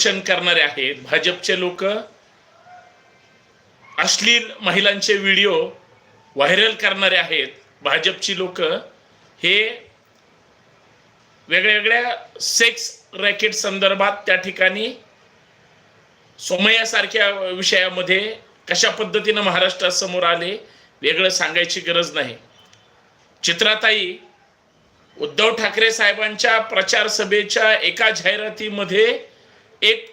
शोषण करणारे आहेत. भाजपचे लोक अश्लील महिलांचे व्हिडिओ व्हायरल करणारे आहेत. भाजपची लोक हे वेगळ्या वेगळ्या सेक्स रॅकेट संदर्भात त्या ठिकाणी सोमयासारख्या विषयामध्ये कशा पद्धतीनं महाराष्ट्रासमोर आले वेगळं सांगायची गरज नाही. चित्राताई उद्धव ठाकरे साहेबांच्या प्रचार सभेच्या एका जाहिरातीमध्ये एक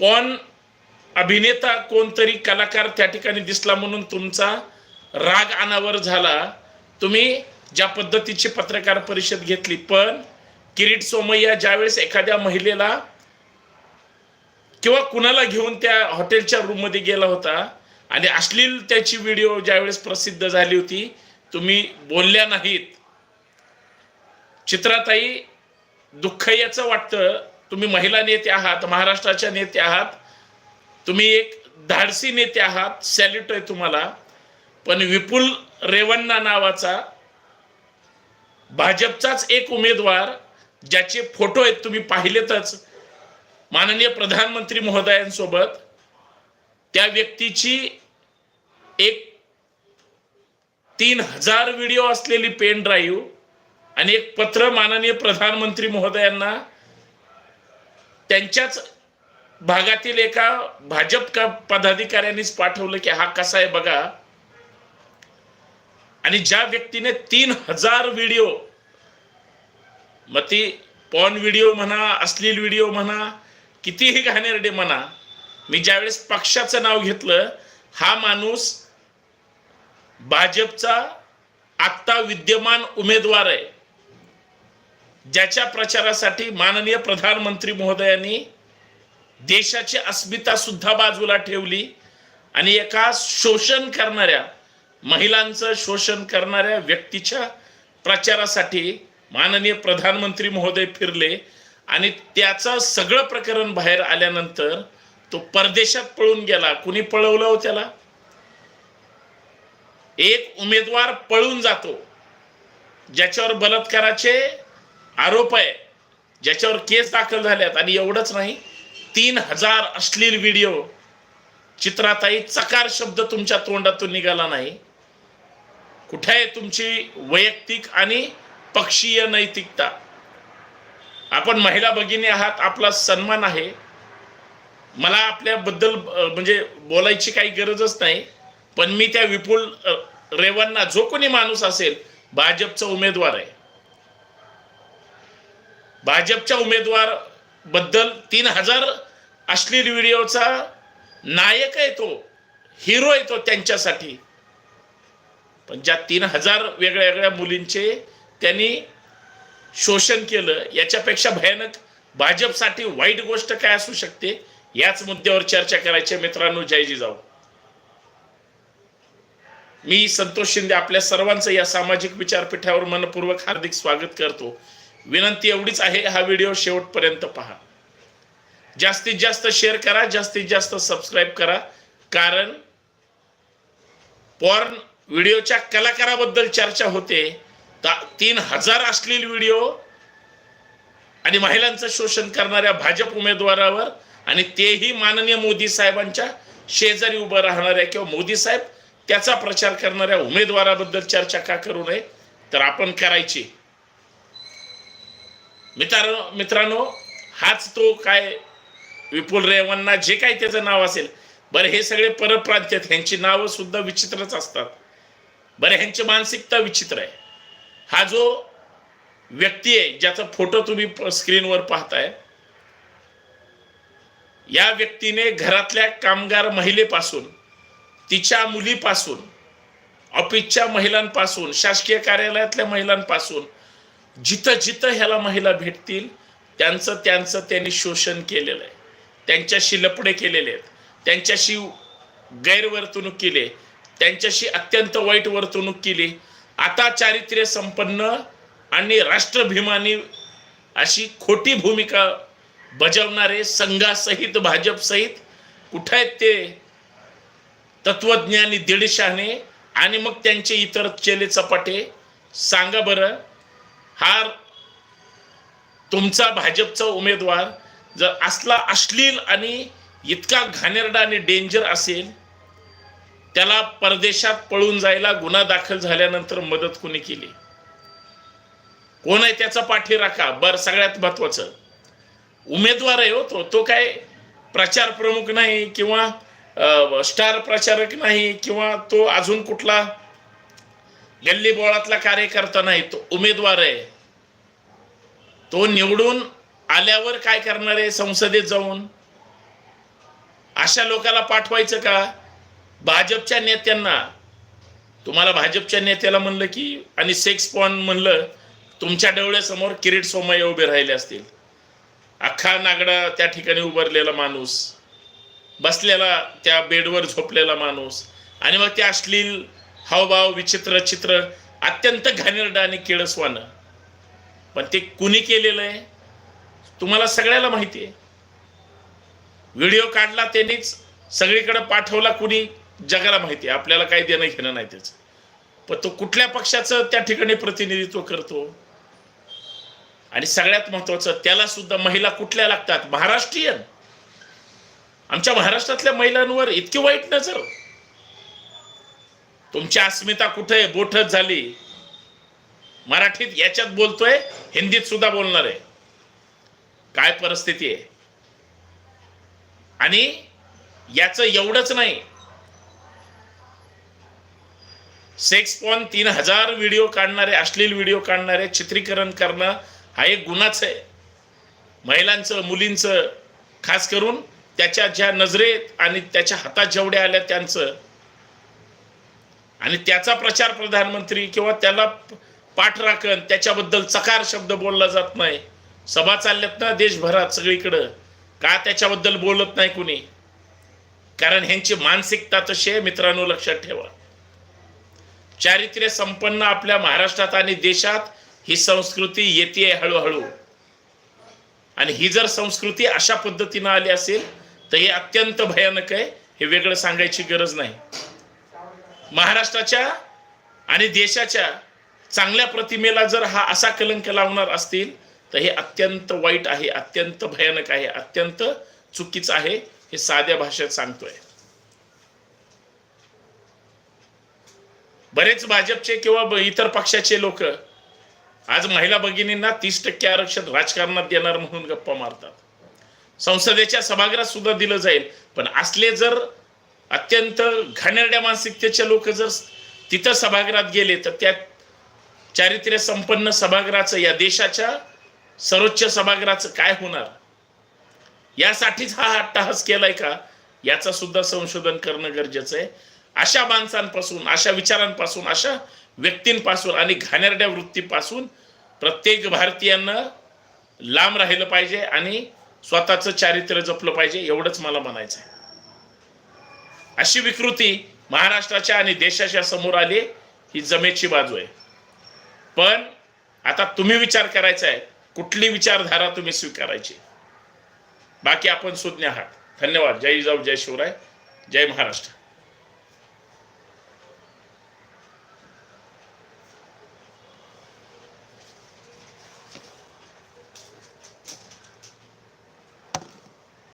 पॉन अभिनेता कोणतरी कलाकार त्या ठिकाणी दिसला म्हणून तुमचा राग अनावर झाला. तुम्ही ज्या पद्धतीची पत्रकार परिषद घेतली पण किरीट सोमय्या ज्यावेळेस एखाद्या महिलेला किंवा कुणाला घेऊन त्या हॉटेलच्या रूममध्ये गेला होता आणि अश्लील त्याची व्हिडिओ ज्यावेळेस प्रसिद्ध झाली होती तुम्ही बोलल्या नाहीत. चित्राताई दुःख याचं वाटतं तुम्ही महिला नेते आहात महाराष्ट्राच्या नेते आहात तुम्ही एक धाडसी नेते आहात सॅल्यूट आहे तुम्हाला. पण विपुल रेवण्णा नावाचा भाजपचाच एक उमेदवार ज्याचे फोटो आहेत तुम्ही पाहिलेतच माननीय प्रधानमंत्री महोदयांसोबत त्या व्यक्तीची एक तीन हजार व्हिडिओ असलेली पेन ड्राईव्ह आणि एक पत्र माननीय प्रधानमंत्री महोदयांना त्यांच्याच भागातील एका भाजप का पदाधिकाऱ्यांनीच पाठवलं की हा कसा आहे बघा. आणि ज्या व्यक्तीने तीन हजार व्हिडिओ मग ती पॉन व्हिडिओ म्हणा अश्लील व्हिडिओ म्हणा कितीही घाणेरडे म्हणा मी ज्यावेळेस पक्षाचं नाव घेतलं हा माणूस भाजपचा आत्ता विद्यमान उमेदवार आहे. ज्याच्या प्रचारासाठी माननीय प्रधानमंत्री महोदयांनी देशाची अस्मिता सुद्धा बाजूला ठेवली आणि एका शोषण करणाऱ्या महिलांचं शोषण करणाऱ्या व्यक्तीच्या प्रचारासाठी माननीय प्रधानमंत्री महोदय फिरले आणि त्याचं सगळं प्रकरण बाहेर आल्यानंतर तो परदेशात पळून गेला. कुणी पळवलं हो त्याला? एक उमेदवार पळून जातो ज्याच्यावर बलात्काराचे आरोप आहे. ज्याच्यावर केस दाखल झाल्यात आणि एवढंच नाही तीन हजार अश्लील व्हिडिओ चित्राताई चकार शब्द तुमच्या तोंडातून निघाला नाही. कुठे आहे तुमची वैयक्तिक आणि पक्षीय नैतिकता? आपण महिला भगिनी आहात आपला सन्मान आहे. मला आपल्याबद्दल म्हणजे बोलायची काही गरजच नाही. पण मी त्या विपुल रेवांना जो कोणी माणूस असेल भाजपचा उमेदवार आहे. भाजपच्या उमेदवारबद्दल तीन हजार अश्लील व्हिडिओचा नायक आहे तो हिरो आहे तो त्यांच्यासाठी. पण ज्या तीन हजार वेगळ्या वेगळ्या मुलींचे त्यांनी शोषण केलं याच्यापेक्षा भयानक भाजपसाठी वाईट गोष्ट काय असू शकते? याच मुद्द्यावर चर्चा करायची मित्रांनो जय जाऊ मी संतोष शिंदे आपल्या सर्वांचं या सामाजिक विचारपीठावर मनपूर्वक हार्दिक स्वागत करतो. विनंती एवढीच आहे हा व्हिडिओ शेवटपर्यंत पहा. जास्तीत जास्त शेअर करा जास्तीत जास्त सबस्क्राईब करा. कारण पॉर्न व्हिडिओच्या कलाकाराबद्दल चर्चा होते. तीन हजार अश्लील व्हिडिओ आणि महिलांचं शोषण करणाऱ्या भाजप उमेदवारावर आणि तेही माननीय मोदी साहेबांच्या शेजारी उभं राहणाऱ्या किंवा मोदी साहेब त्याचा प्रचार करणाऱ्या उमेदवाराबद्दल चर्चा का करू नये? तर आपण करायची. मित्रांनो मित्रांनो हाच तो काय विपुल रेवन्ना जे काही त्याचं नाव असेल बरं हे सगळे परप्रांत आहेत. ह्यांची नावं सुद्धा विचित्रच असतात. बरं ह्यांची मानसिकता विचित्र आहे. हा जो व्यक्ती आहे ज्याचा फोटो तुम्ही स्क्रीनवर पाहताय या व्यक्तीने घरातल्या कामगार महिलेपासून तिच्या मुलीपासून ऑफिसच्या महिलांपासून शासकीय कार्यालयातल्या महिलांपासून जिथं जिथं ह्याला महिला भेटतील त्यांचं त्यांचं त्यांनी शोषण केलेलं आहे. त्यांच्याशी लपडे केलेले आहेत. त्यांच्याशी गैरवर्तणूक केली त्यांच्याशी अत्यंत वाईट वर्तणूक केली आता चारित्र्य संपन्न आणि राष्ट्रभिमानी अशी खोटी भूमिका बजावणारे संघासहित भाजपसहित कुठं आहेत ते? तत्वज्ञानी दीडशाने आणि मग त्यांचे इतर चेले चपाटे. सांगा बरं हा तुमचा भाजपचा उमेदवार जर असला अश्लील आणि इतका घाणेरडा आणि डेंजर असेल त्याला परदेशात पळून जायला गुन्हा दाखल झाल्यानंतर मदत कोणी केली? कोण आहे त्याचा पाठीराखा? बर सगळ्यात महत्वाचं. उमेदवार आहे हो तो. तो काय प्रचार प्रमुख नाही किंवा स्टार प्रचारक नाही किंवा तो अजून कुठला गल्ली बोळातला कार्यकर्ता नाही तो उमेदवार आहे. तो निवडून आल्यावर काय करणार आहे संसदेत जाऊन? अशा लोकाला पाठवायचं का? भाजपच्या नेत्यांना. तुम्हाला भाजपच्या नेत्याला म्हणलं की आणि सेक्स पॉन म्हणलं तुमच्या डोळ्यासमोर किरीट सोमय्या उभे राहिले असतील. अख्खा नागडा त्या ठिकाणी उभारलेला माणूस. बसलेला त्या बेडवर झोपलेला माणूस. आणि मग ते अश्लील हावभाव विचित्र चित्र अत्यंत घाणेरडं आणि केळसवानं. पण ते कुणी केलेलं आहे? तुम्हाला सगळ्याला माहिती आहे. व्हिडिओ काढला त्यांनीच सगळीकडे पाठवला कुणी? जगाला माहिती आहे. आपल्याला काही देणं घेणं नाही त्याचं. पण तो कुठल्या पक्षाचं त्या ठिकाणी प्रतिनिधित्व करतो? आणि सगळ्यात महत्वाचं त्याला सुद्धा महिला कुठल्या लागतात? महाराष्ट्रीयन. आमच्या महाराष्ट्रातल्या महिलांवर इतकी वाईट नजर. तुमची अस्मिता कुठे बोटच झाली. मराठीत याच्यात बोलतोय हिंदीत सुद्धा बोलणार आहे. काय परिस्थिती आहे? आणि याचं एवढंच नाही. सेक्स पॉन तीन हजार व्हिडिओ काढणारे अश्लील व्हिडिओ काढणारे चित्रीकरण करणं हा एक गुन्हाच आहे. महिलांचं मुलींचं खास करून त्याच्या ज्या नजरेत आणि त्याच्या हातात जेवढ्या आल्या त्यांचं आणि त्याचा प्रचार प्रधानमंत्री किंवा त्याला पाठ राखण त्याच्याबद्दल चकार शब्द बोलला जात नाही. सभा चालल्यात ना देशभरात सगळीकडं. का त्याच्याबद्दल बोलत नाही कुणी? कारण ह्यांची मानसिकता तशी आहे मित्रांनो लक्षात ठेवा. चारित्र्य संपन्न आपल्या महाराष्ट्रात आणि देशात ही संस्कृती येते हळूहळू. आणि ही जर संस्कृती अशा पद्धतीनं आली असेल तर हे अत्यंत भयानक आहे हे वेगळं सांगायची गरज नाही. महाराष्ट्राच्या आणि देशाच्या चांगल्या प्रतिमेला जर हा असा कलंक लावणार असतील तर हे अत्यंत वाईट आहे अत्यंत भयानक आहे अत्यंत चुकीचं आहे हे साध्या भाषेत सांगतोय. बरेच भाजपचे किंवा इतर पक्षाचे लोक आज महिला भगिनींना तीस टक्के आरक्षण राजकारणात देणार म्हणून गप्पा मारतात. संसदेच्या सभागृहात सुद्धा दिलं जाईल पण असले जर अत्यंत घाणेरड्या मानसिकतेचे लोक जर तिथं सभागृहात गेले तर त्या चारित्र्य संपन्न सभागृहाचं या देशाच्या सर्वोच्च सभागृहाचं काय होणार? यासाठीच हा अट्टहास केलाय का? याचा सुद्धा संशोधन करणं गरजेचं आहे. अशा माणसांपासून अशा विचारांपासून अशा व्यक्तींपासून आणि घाणेरड्या वृत्तीपासून प्रत्येक भारतीयांना लांब राहिलं पाहिजे आणि स्वतःचं चारित्र्य जपलं पाहिजे एवढंच मला म्हणायचं आहे अशी विकृती महाराष्ट्राच्या आणि देशाच्या समोर आली ही जमेची बाजू आहे. पण आता तुम्ही विचार करायचा आहे कुठली विचारधारा तुम्ही स्वीकारायची? बाकी आपण सुज्ञ आहात. धन्यवाद. जय जाऊ जय शिवराय जय महाराष्ट्र.